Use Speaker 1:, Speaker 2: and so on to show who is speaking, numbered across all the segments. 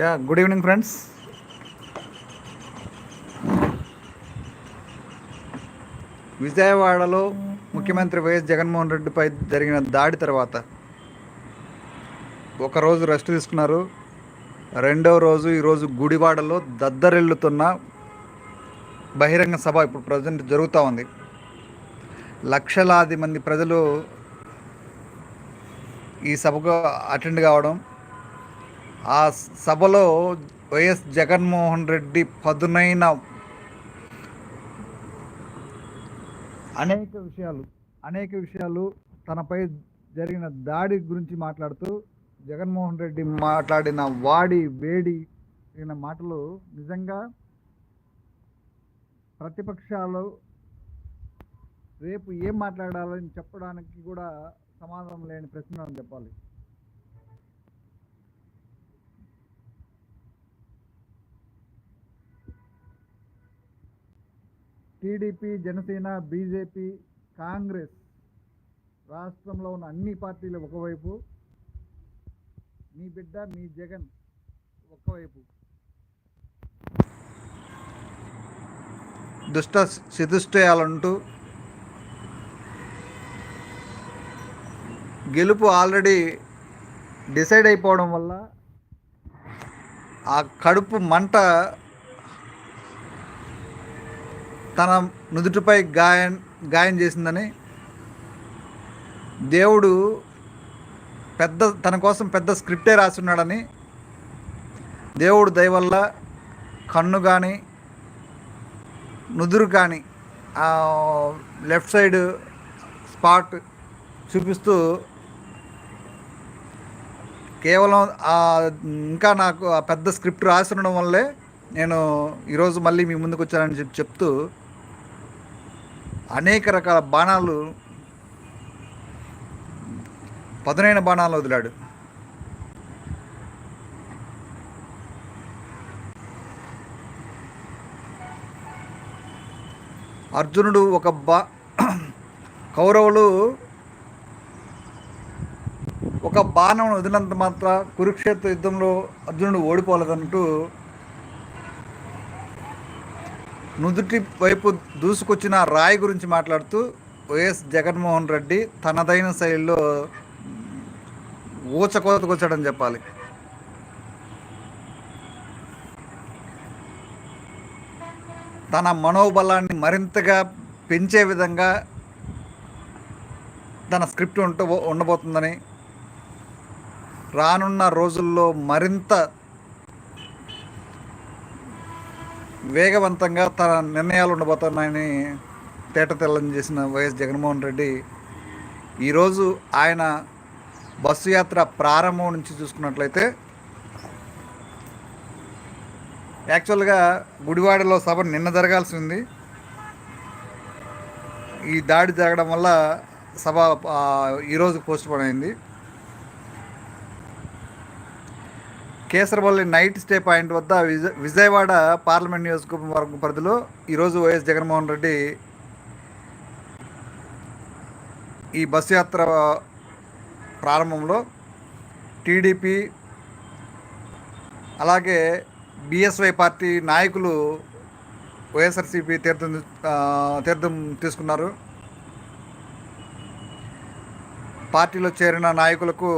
Speaker 1: Yeah good evening friends విజయవాడలో ముఖ్యమంత్రి YS Jaganmohan రెడ్డిపై జరిగిన దాడి తర్వాత ఒకరోజు రెస్ట్ తీసుకున్నారు. రెండవ రోజు ఈరోజు గుడివాడలో దద్దరిల్లుతున్న బహిరంగ సభ ఇప్పుడు ప్రజెంట్ జరుగుతూ ఉంది. లక్షలాది మంది ప్రజలు ఈ సభకు అటెండ్ కావడం ఆ సభలో వైఎస్ జగన్మోహన్ రెడ్డి పదునైన అనేక విషయాలు అనేక విషయాలు తనపై జరిగిన దాడి గురించి మాట్లాడుతూ జగన్మోహన్ రెడ్డి మాట్లాడిన వాడి వేడి మాటలు నిజంగా ప్రతిపక్షాలు రేపు ఏం మాట్లాడాలని చెప్పడానికి కూడా సమాధానం లేని ప్రశ్న అని చెప్పాలి. టీడీపీ జనసేన బీజేపీ కాంగ్రెస్ రాష్ట్రంలో ఉన్న అన్ని పార్టీలు ఒకవైపు. మీ బిడ్డ మీ జగన్ ఒకవైపు. దుష్ట చతుష్టయాలంటూ గెలుపు ఆల్రెడీ డిసైడ్ అయిపోవడం వల్ల ఆ కడుపు మంట తన నుదుటిపై గాయం గాయం చేసిందని దేవుడు పెద్ద తన కోసం పెద్ద స్క్రిప్టే రాసున్నాడని దేవుడు దయవల్ల కన్ను కానీ నుదురు కానీ లెఫ్ట్ సైడ్ స్పాట్ చూపిస్తూ కేవలం ఇంకా నాకు ఆ పెద్ద స్క్రిప్ట్ రాసి ఉండడం వల్లే నేను ఈరోజు మళ్ళీ మీ ముందుకు వచ్చానని చెప్పి చెప్తూ అనేక రకాల బాణాలు పదునైన బాణాలు వదిలాడు. అర్జునుడు ఒక బా కౌరవులు ఒక బాణం వదిలినంత మాత్ర కురుక్షేత్ర యుద్ధంలో అర్జునుడు ఓడిపోలేదంటూ నుదుటి వైపు దూసుకొచ్చిన రాయి గురించి మాట్లాడుతూ వైఎస్ జగన్మోహన్ రెడ్డి తనదైన శైలిలో ఊచకోతకొచ్చాడని చెప్పాలి. తన మనోబలాన్ని మరింతగా పెంచే విధంగా తన స్క్రిప్ట్ ఉంట ఉండబోతుందని రానున్న రోజుల్లో మరింత వేగవంతంగా తన నిర్ణయాలు ఉండబోతున్నాయని తేట తెల్లని చేసిన వైఎస్ జగన్మోహన్ రెడ్డి ఈరోజు ఆయన బస్సు యాత్ర ప్రారంభం నుంచి చూసుకున్నట్లయితే యాక్చువల్గా గుడివాడలో సభ నిన్న జరగాల్సి ఉంది ఈ దాడి జరగడం వల్ల సభ ఈరోజు పోస్ట్ పోన్ అయింది. కేసరపల్లి నైట్ స్టే పాయింట్ వద్ద విజ విజయవాడ పార్లమెంట్ నియోజకవర్గం పరిధిలో ఈరోజు వైఎస్ జగన్మోహన్ రెడ్డి ఈ బస్సు యాత్ర ప్రారంభంలో టీడీపీ అలాగే బిఎస్వై పార్టీ నాయకులు వైఎస్ఆర్సీపీ తీర్థం తీర్థం తీసుకున్నారు. పార్టీలో చేరిన నాయకులకు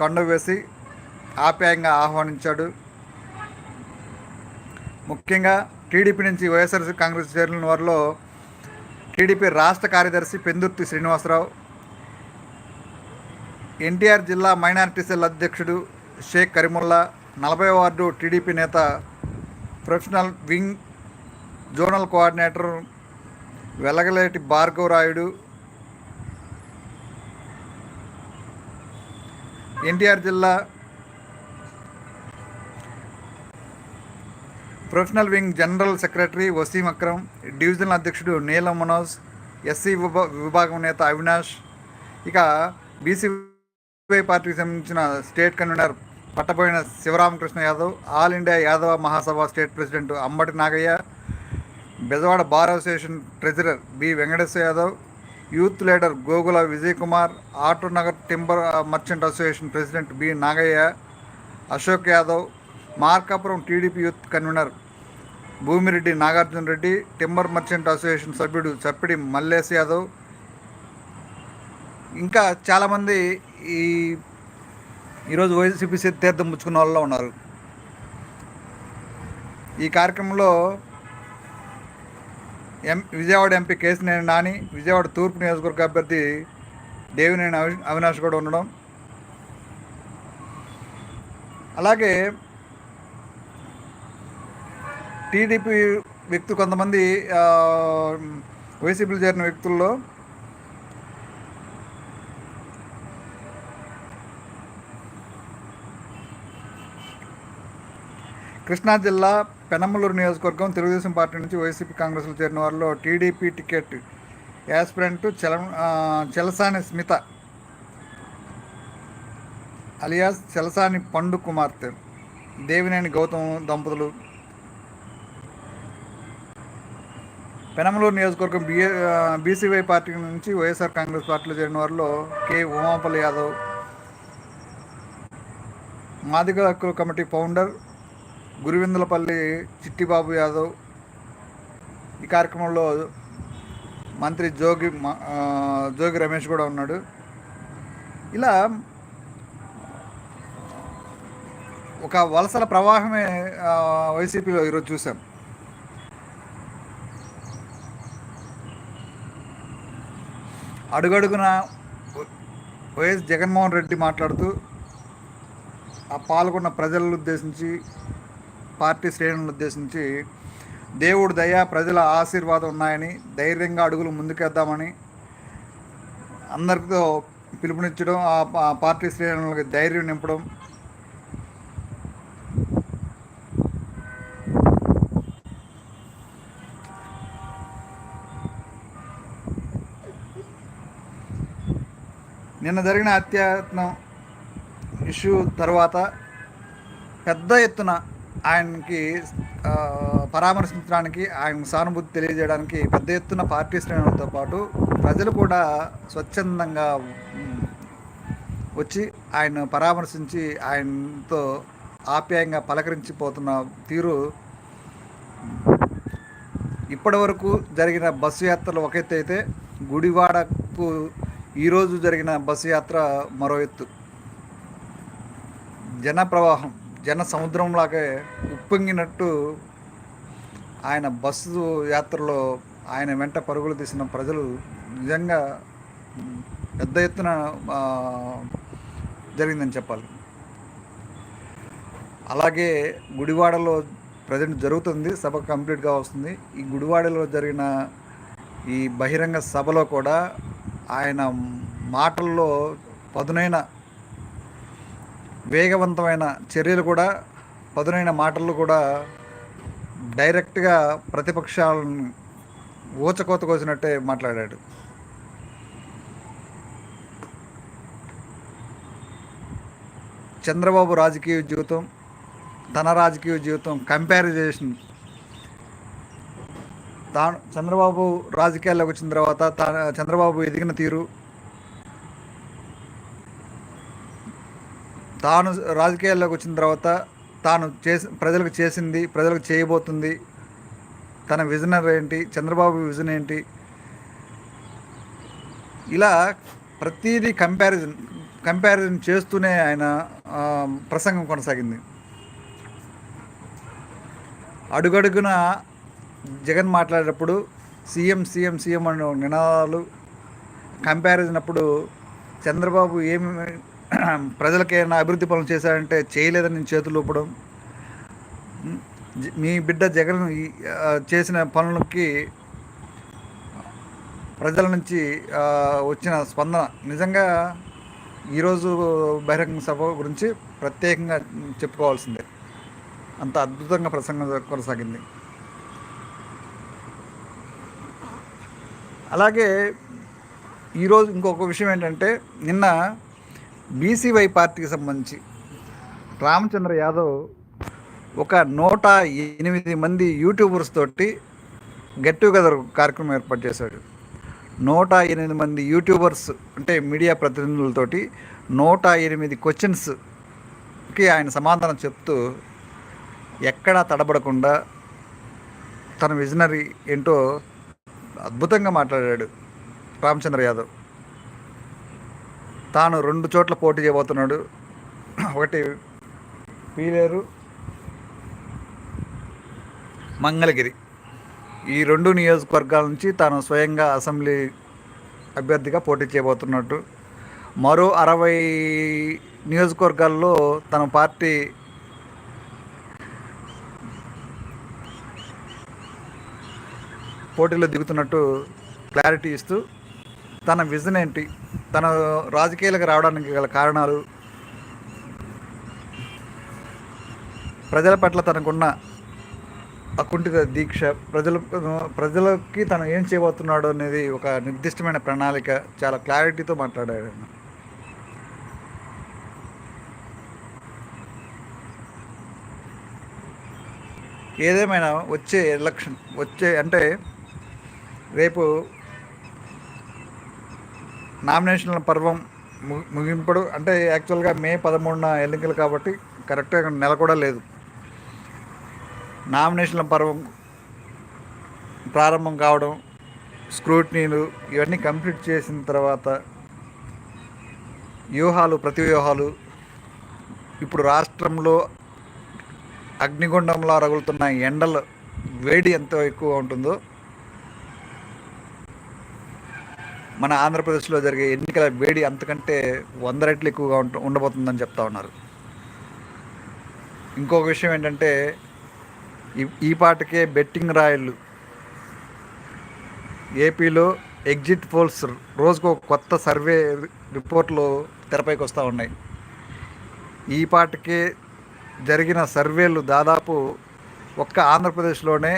Speaker 1: కండు వేసి ఆప్యాయంగా ఆహ్వానించాడు. ముఖ్యంగా టీడీపీ నుంచి వైఎస్ఆర్సీ కాంగ్రెస్ చేరిన వారిలో టీడీపీ రాష్ట్ర కార్యదర్శి పెందుర్తి శ్రీనివాసరావు ఎన్టీఆర్ జిల్లా మైనారిటీ సెల్ అధ్యక్షుడు షేక్ కరీముల్లా నలభై వార్డు టీడీపీ నేత professional wing zonal coordinator Velagaleti Bhargavarayudu NTR జిల్లా professional wing general secretary Waseem Akram divisional అధ్యక్షుడు నీలం మనోజ్ ఎస్సీ విభాగం నేత అవినాష్. ఇక బీసీ పార్టీకి సంబంధించిన state convener Pattaboyina Sivaramakrishna Yadav all India Yadava Mahasabha state president Ambati Nagaiah Bezawada bar association treasurer B Venkateswara Yadav youth leader Gogula Vijay Kumar auto Nagar timber merchant association president B Nagaiah Ashok Yadav Markapuram TDP youth convener Bhumireddy Nagarjuna Reddy timber merchant association సభ్యుడు చప్పిడి మల్లేశ్ యాదవ్. ఇంకా చాలామంది ఈ ఈరోజు YCP తీర్థం పుచ్చుకున్న వాళ్ళలో ఉన్నారు. ఈ కార్యక్రమంలో ఎం విజయవాడ ఎంపీ కేసినేని నాని విజయవాడ తూర్పు నియోజకవర్గ అభ్యర్థి దేవినేని అవి అవినాష్ కూడా ఉండడం. అలాగే టీడీపీ వ్యక్తులు కొంతమంది వైసీపీలో చేరిన వ్యక్తుల్లో కృష్ణా జిల్లా పెనమలూరు నియోజకవర్గం తెలుగుదేశం పార్టీ నుంచి వైసీపీ కాంగ్రెస్లో చేరిన వారిలో TDP ticket aspirant Chela Chelasani Smitha alias Chelasani Pandu కుమార్తె దేవినేని గౌతమ్ దంపతులు. పెనమలూరు నియోజకవర్గం బిఏ బీసీవై పార్టీ నుంచి వైఎస్ఆర్ కాంగ్రెస్ పార్టీలో చేరిన వారిలో కె. ఉమాపల్లి యాదవ్ మాదిగ హక్కుల కమిటీ ఫౌండర్ గురువిందులపల్లి చిట్టిబాబు యాదవ్ ఈ కార్యక్రమంలో మంత్రి జోగి జోగి రమేష్ కూడా ఉన్నాడు. ఇలా ఒక వలసల ప్రవాహమే వైసీపీలో ఈరోజు చూసాం. అడుగడుగున వైఎస్ జగన్మోహన్ రెడ్డి మాట్లాడుతూ ఆ పాల్గొన్న ప్రజలను ఉద్దేశించి పార్టీ శ్రేణులను ఉద్దేశించి దేవుడు దయ ప్రజల ఆశీర్వాదం ఉన్నాయని ధైర్యంగా అడుగులు ముందుకేద్దామని అందరితో పిలుపునిచ్చడం ఆ పార్టీ శ్రేణులకి ధైర్యం నింపడం. నిన్న జరిగిన హత్యాయత్నం ఇష్యూ తర్వాత పెద్ద ఎత్తున ఆయనకి పరామర్శించడానికి ఆయన సానుభూతి తెలియజేయడానికి పెద్ద ఎత్తున పార్టీ శ్రేణులతో పాటు ప్రజలు కూడా స్వచ్ఛందంగా వచ్చి ఆయన పరామర్శించి ఆయనతో ఆప్యాయంగా పలకరించిపోతున్న తీరు ఇప్పటి వరకు జరిగిన బస్సు యాత్రలు ఒక ఎత్తు అయితే గుడివాడకు ఈరోజు జరిగిన బస్సు యాత్ర మరో ఎత్తు. జన ప్రవాహం. జన సముద్రంలాగే ఉప్పొంగినట్టు ఆయన బస్సు యాత్రలో ఆయన వెంట పరుగులు తీసిన ప్రజలు నిజంగా పెద్ద ఎత్తున జరిగిందని చెప్పాలి. అలాగే గుడివాడలో ప్రజెంట్ జరుగుతుంది సభ కంప్లీట్గా వస్తుంది. ఈ గుడివాడలో జరిగిన ఈ బహిరంగ సభలో కూడా ఆయన మాటల్లో పదునైన వేగవంతమైన చర్యలు కూడా పదునైన మాటలు కూడా డైరెక్ట్గా ప్రతిపక్షాలను ఊచకోత కోసినట్టే మాట్లాడాడు. చంద్రబాబు రాజకీయ జీవితం తన రాజకీయ జీవితం కంపారిజేషన్ తాను చంద్రబాబు రాజకీయాల్లోకి వచ్చిన తర్వాత తా చంద్రబాబు ఎదిగిన తీరు తాను రాజకీయాల్లోకి వచ్చిన తర్వాత తాను చేసి ప్రజలకు చేసింది ప్రజలకు చేయబోతుంది తన విజనర్ ఏంటి చంద్రబాబు విజన్ ఏంటి. ఇలా ప్రతిదీ కంపారిజన్ కంపారిజన్ చేస్తూనే ఆయన ప్రసంగం కొనసాగింది. అడుగడుగున జగన్ మాట్లాడేటప్పుడు సీఎం సీఎం సీఎం అనే నినాదాలు కంపారిజన్ అప్పుడు చంద్రబాబు ఏమి ప్రజలకేమైనా అభివృద్ధి పనులు చేశారంటే చేయలేదని నేను చేతులు ఊపడం. మీ బిడ్డ జగన్ చేసిన పనులకి ప్రజల నుంచి వచ్చిన స్పందన. నిజంగా ఈరోజు బహిరంగ సభ గురించి ప్రత్యేకంగా చెప్పుకోవాల్సిందే. అంత అద్భుతంగా ప్రసంగం కొనసాగింది. అలాగే ఈరోజు ఇంకొక విషయం ఏంటంటే నిన్న బీసీవై పార్టీకి సంబంధించి రామచంద్ర యాదవ్ ఒక నూట ఎనిమిది మంది యూట్యూబర్స్ తోటి గెట్ టుగెదర్ కార్యక్రమం ఏర్పాటు చేశాడు. నూట ఎనిమిది మంది యూట్యూబర్స్ అంటే మీడియా ప్రతినిధులతోటి నూట ఎనిమిది క్వశ్చన్స్కి ఆయన సమాధానం చెప్తూ ఎక్కడా తడబడకుండా తన విజనరీ ఏంటో అద్భుతంగా మాట్లాడాడు రామచంద్ర యాదవ్. తాను రెండు చోట్ల పోటీ చేయబోతున్నాడు. ఒకటి పీలేరు మంగళగిరి. ఈ రెండు నియోజకవర్గాల నుంచి తాను స్వయంగా అసెంబ్లీ అభ్యర్థిగా పోటీ చేయబోతున్నట్టు. మరో అరవై నియోజకవర్గాల్లో తన పార్టీ పోటీలో దిగుతున్నట్టు క్లారిటీ ఇస్తూ తన విజన్ ఏంటి? తన రాజకీయాలకు రావడానికి గల కారణాలు ప్రజల పట్ల తనకున్న అకుంఠిత దీక్ష ప్రజల ప్రజలకి తను ఏం చేయబోతున్నాడు అనేది ఒక నిర్దిష్టమైన ప్రణాళిక చాలా క్లారిటీతో మాట్లాడాడు ఆయన. ఏదేమైనా వచ్చే ఎలక్షన్ వచ్చే అంటే రేపు నామినేషన్ల పర్వం ము- ముగింపుడు. అంటే యాక్చువల్గా మే పదమూడున ఎన్నికలు కాబట్టి కరెక్ట్గా నెల కూడా లేదు. నామినేషన్ల పర్వం ప్రారంభం కావడం స్క్రూటినీలు ఇవన్నీ కంప్లీట్ చేసిన తర్వాత వ్యూహాలు ప్రతి వ్యూహాలు ఇప్పుడు రాష్ట్రంలో అగ్నిగుండంలో రగులుతున్న ఎండలు వేడి ఎంత ఎక్కువ ఉంటుందో మన ఆంధ్రప్రదేశ్లో జరిగే ఎన్నికల వేడి అంతకంటే వంద రెట్లు ఎక్కువగా ఉంట ఉండబోతుందని చెప్తా ఉన్నారు. ఇంకొక విషయం ఏంటంటే ఈ పాటకే బెట్టింగ్ రాయళ్ళు. ఏపీలో ఎగ్జిట్ పోల్స్ రోజుకు కొత్త సర్వే రిపోర్ట్లు తెరపైకి వస్తూ ఉన్నాయి. ఈ పాటకే జరిగిన సర్వేలు దాదాపు ఒక్క ఆంధ్రప్రదేశ్లోనే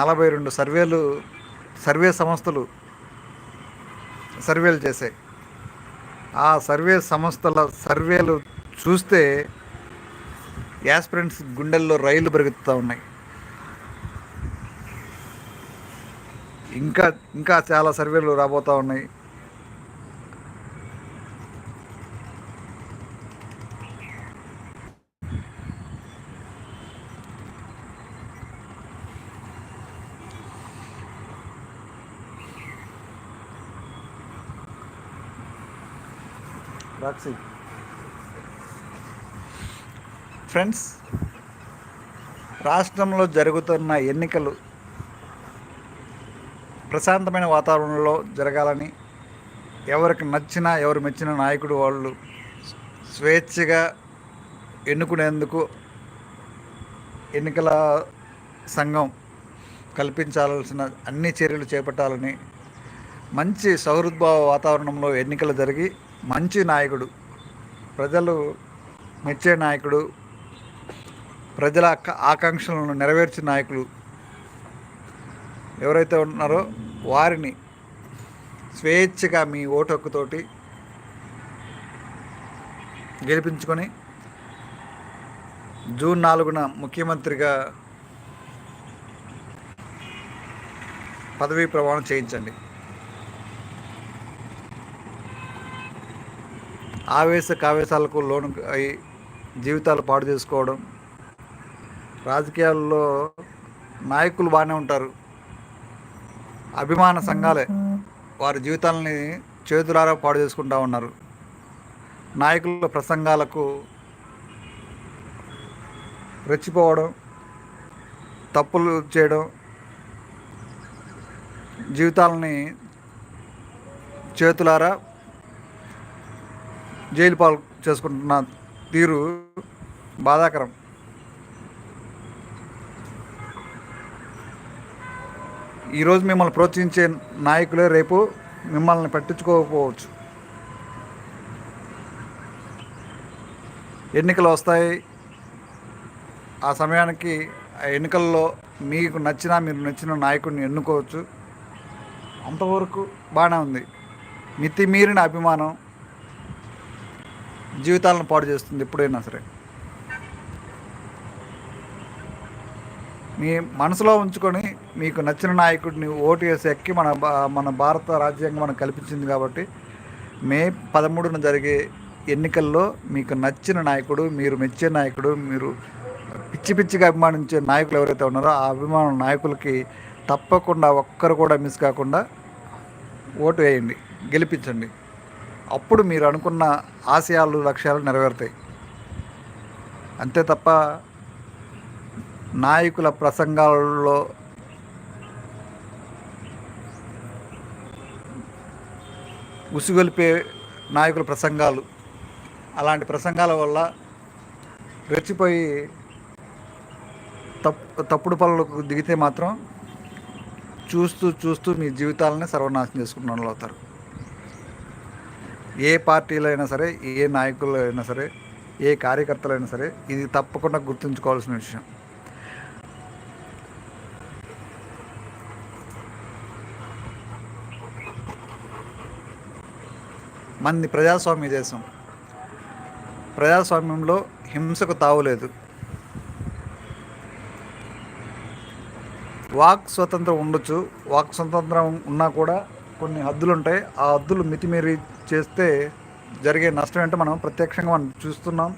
Speaker 1: నలభై రెండు సర్వేలు సర్వే సంస్థలు సర్వేలు చేశాయి. ఆ సర్వే సంస్థల సర్వేలు చూస్తే యాస్పిరెంట్స్ గుండెల్లో రైళ్ళు పెరుగుతూ ఉన్నాయి. ఇంకా ఇంకా చాలా సర్వేలు రాబోతూ ఉన్నాయి. రాక్సి ఫ్రెండ్స్ రాష్ట్రంలో జరుగుతున్న ఎన్నికలు ప్రశాంతమైన వాతావరణంలో జరగాలని ఎవరికి నచ్చిన ఎవరు మెచ్చిన నాయకుడు వాళ్ళు స్వేచ్ఛగా ఎన్నుకునేందుకు ఎన్నికల సంఘం కల్పించాల్సిన అన్ని చర్యలు చేపట్టాలని మంచి సౌహృద్భావ వాతావరణంలో ఎన్నికలు జరిగి మంచి నాయకుడు ప్రజలు మెచ్చే నాయకుడు ప్రజల ఆకాంక్షలను నెరవేర్చే నాయకులు ఎవరైతే ఉన్నారో వారిని స్వేచ్ఛగా మీ ఓటు హక్కుతోటి గెలిపించుకొని జూన్ నాలుగున ముఖ్యమంత్రిగా పదవీ ప్రమాణం చేయించండి. ఆవేశ కావేశాలకు లోను అయి జీవితాలు పాడు చేసుకోవడం. రాజకీయాల్లో నాయకులు బాగానే ఉంటారు. అభిమాన సంఘాలే వారి జీవితాలని చేతులారా పాడు చేసుకుంటా ఉన్నారు. నాయకుల ప్రసంగాలకు రెచ్చిపోవడం తప్పులు చేయడం జీవితాలని చేతులారా జైలు పాలు చేసుకుంటున్న తీరు బాధాకరం. ఈరోజు మిమ్మల్ని ప్రోత్సహించే నాయకులే రేపు మిమ్మల్ని పట్టించుకోకపోవచ్చు. ఎన్నికలు వస్తాయి. ఆ సమయానికి ఆ ఎన్నికల్లో మీకు నచ్చిన మీరు నచ్చిన నాయకుడిని ఎన్నుకోవచ్చు. అంతవరకు బాగానే ఉంది. మితిమీరిన అభిమానం జీవితాలను పాడు చేస్తుంది ఎప్పుడైనా సరే. మీ మనసులో ఉంచుకొని మీకు నచ్చిన నాయకుడిని ఓటు వేసి ఎక్కి మన భా- మన భారత రాజ్యాంగం మనకు కల్పించింది కాబట్టి మే పదమూడున జరిగే ఎన్నికల్లో మీకు నచ్చిన నాయకుడు మీరు మెచ్చే నాయకుడు మీరు పిచ్చి పిచ్చిగా అభిమానించే నాయకులు ఎవరైతే ఉన్నారో ఆ అభిమాన నాయకులకి తప్పకుండా ఒక్కరు కూడా మిస్ కాకుండా ఓటు వేయండి గెలిపించండి. అప్పుడు మీరు అనుకున్న ఆశయాలు లక్ష్యాలు నెరవేరుతాయి. అంతే తప్ప నాయకుల ప్రసంగాలలో ఉసిగొలిపే నాయకుల ప్రసంగాలు అలాంటి ప్రసంగాల వల్ల రెచ్చిపోయి తప్పు తప్పుడు పనులకు దిగితే మాత్రం చూస్తూ చూస్తూ మీ జీవితాలని సర్వనాశనం చేసుకున్న వాళ్ళు అవుతారు. ఏ పార్టీలో అయినా సరే ఏ నాయకులు అయినా సరే ఏ కార్యకర్తలైనా సరే ఇది తప్పకుండా గుర్తుంచుకోవాల్సిన విషయం. మంది ప్రజాస్వామ్య దేశం. ప్రజాస్వామ్యంలో హింసకు తావులేదు వాక్ స్వతంత్రం ఉండొచ్చు వాక్ స్వతంత్రం ఉన్నా కూడా కొన్ని హద్దులు ఉంటాయి ఆ హద్దులు మితిమీరి చేస్తే జరిగే నష్టం ఏంటో మనం ప్రత్యక్షంగా మనం చూస్తున్నాం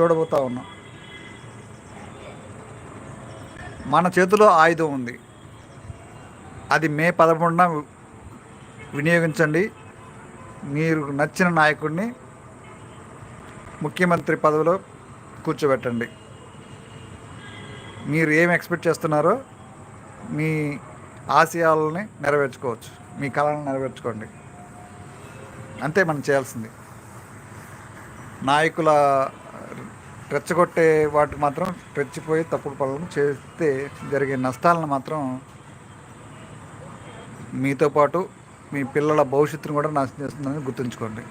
Speaker 1: చూడబోతా ఉన్నాం. మన చేతిలో ఆయుధం ఉంది. అది మే పదమూడున వినియోగించండి. మీరు నచ్చిన నాయకుడిని ముఖ్యమంత్రి పదవిలో కూర్చోబెట్టండి. మీరు ఏం ఎక్స్పెక్ట్ చేస్తున్నారో మీ ఆశయాలని నెరవేర్చుకోవచ్చు. మీ కళలను నెరవేర్చుకోండి. అంతే మనం చేయాల్సింది. నాయకుల రెచ్చగొట్టే వాటికి మాత్రం రెచ్చిపోయి తప్పుడు పనులను చేస్తే జరిగే నష్టాలను మాత్రం మీతో పాటు మీ పిల్లల భవిష్యత్తును కూడా నాశనం చేస్తుందని గుర్తుంచుకోండి.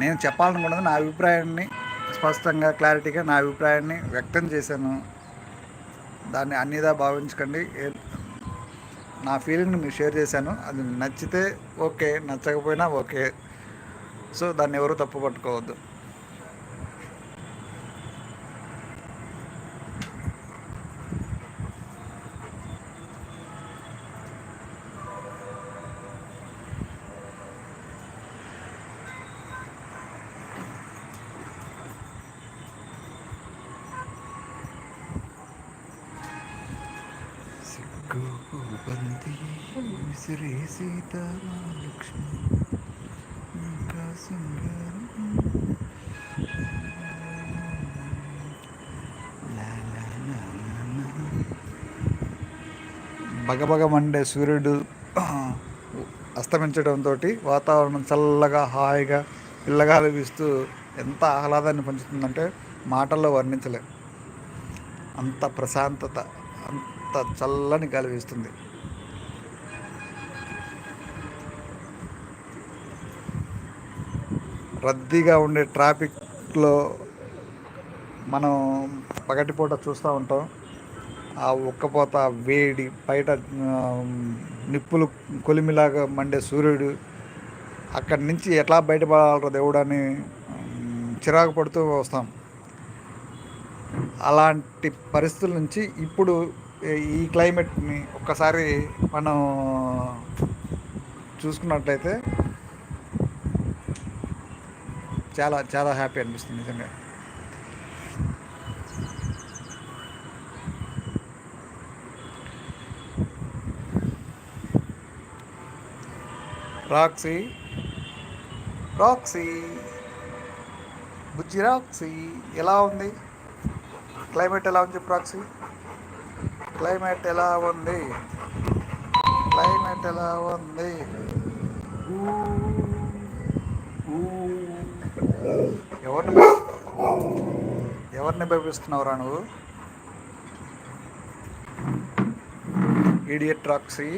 Speaker 1: నేను చెప్పాలనుకున్నది నా అభిప్రాయాన్ని స్పష్టంగా క్లారిటీగా నా అభిప్రాయాన్ని వ్యక్తం చేశాను. దాన్ని అన్నిదా భావించకండి. నా ఫీలింగ్ని మీకు షేర్ చేశాను. అది నచ్చితే ఓకే నచ్చకపోయినా ఓకే. సో దాన్ని ఎవరు తప్పు పట్టుకోవద్దు బంది విసిరే సీతాలక్ష్మి ఇంకా సింగారం. లా బగబగ మండే సూర్యుడు అస్తమించడంతో వాతావరణం చల్లగా హాయిగా పిల్లగా అనిపిస్తూ ఎంత ఆహ్లాదాన్ని పంచుతుందంటే మాటల్లో వర్ణించలేం. అంత ప్రశాంతత అంత చల్లని గాలి వేస్తుంది. రద్దీగా ఉండే ట్రాఫిక్లో మనం పగటిపూట చూస్తూ ఉంటాం. ఆ ఉక్కపోత వేడి బయట నిప్పులు కొలిమిలాగా మండే సూర్యుడు అక్కడి నుంచి ఎట్లా బయటపడాలరో దేవుడని చిరాకు పడుతూ వస్తాం. అలాంటి పరిస్థితుల నుంచి ఇప్పుడు ఈ- ఈ క్లైమేట్ని ఒక్కసారి మనం చూసుకున్నట్లయితే చాలా చాలా హ్యాపీ అనిపిస్తుంది నిజంగా. రాక్సీ రాక్సీ బుజ్జి రాక్సీ ఎలా ఉంది? క్లైమేట్ ఎలా ఉంది చెప్పు క్లైమేట్ ఎలా ఉంది? క్లైమేట్ ఎలా ఉంది? ఊ ఊ. ఎవరిని ఎవరిని భయపిస్తున్నావురా నువ్వు? ఈడియట్ రాక్సీ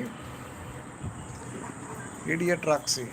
Speaker 1: ఈడియట్ రాక్సీ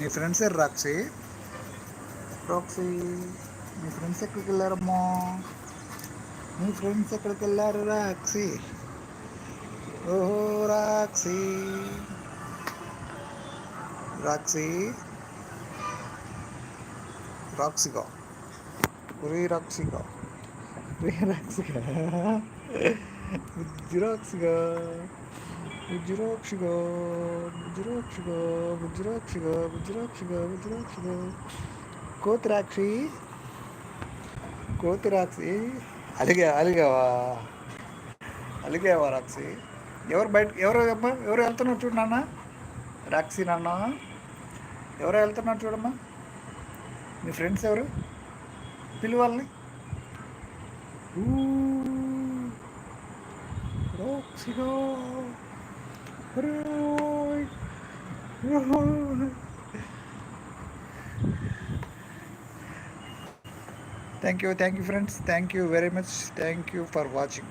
Speaker 1: నీ ఫ్రెండ్స్ ఎర్ర రాక్సీ రాక్సీ మీ ఫ్రెండ్స్ ఎక్కడికి వెళ్ళారమ్మా మీ ఫ్రెండ్స్ ఎక్కడికి వెళ్ళారు రాక్సీ ఓహో రాక్సీ రాక్సీ రాక్సీగా ఒరే రాక్సీగా ఒరే రాక్సీగా బుజ్జిరాక్సిగా బుజ్జిరాక్షిగా బుజ్జిరాక్షిగా బుజ్జిరాక్షిగా బుజ్జిరాక్షిగా బుజ్జిరాక్షిగా కోతిరాక్షి కోతిరాక్షి అలిగా అలిగావా? అలిగావా రాక్షి ఎవరు బయట ఎవరు అమ్మా? ఎవరు వెళ్తున్నారు చూడు నాన్న? రాక్షి నాన్న. ఎవరు వెళ్తున్నారు చూడమ్మా? మీ ఫ్రెండ్స్ ఎవరు? పిలువాలని రాక్షిగా Roy. Thank you, thank you, friends. Thank you very much. Thank you for watching.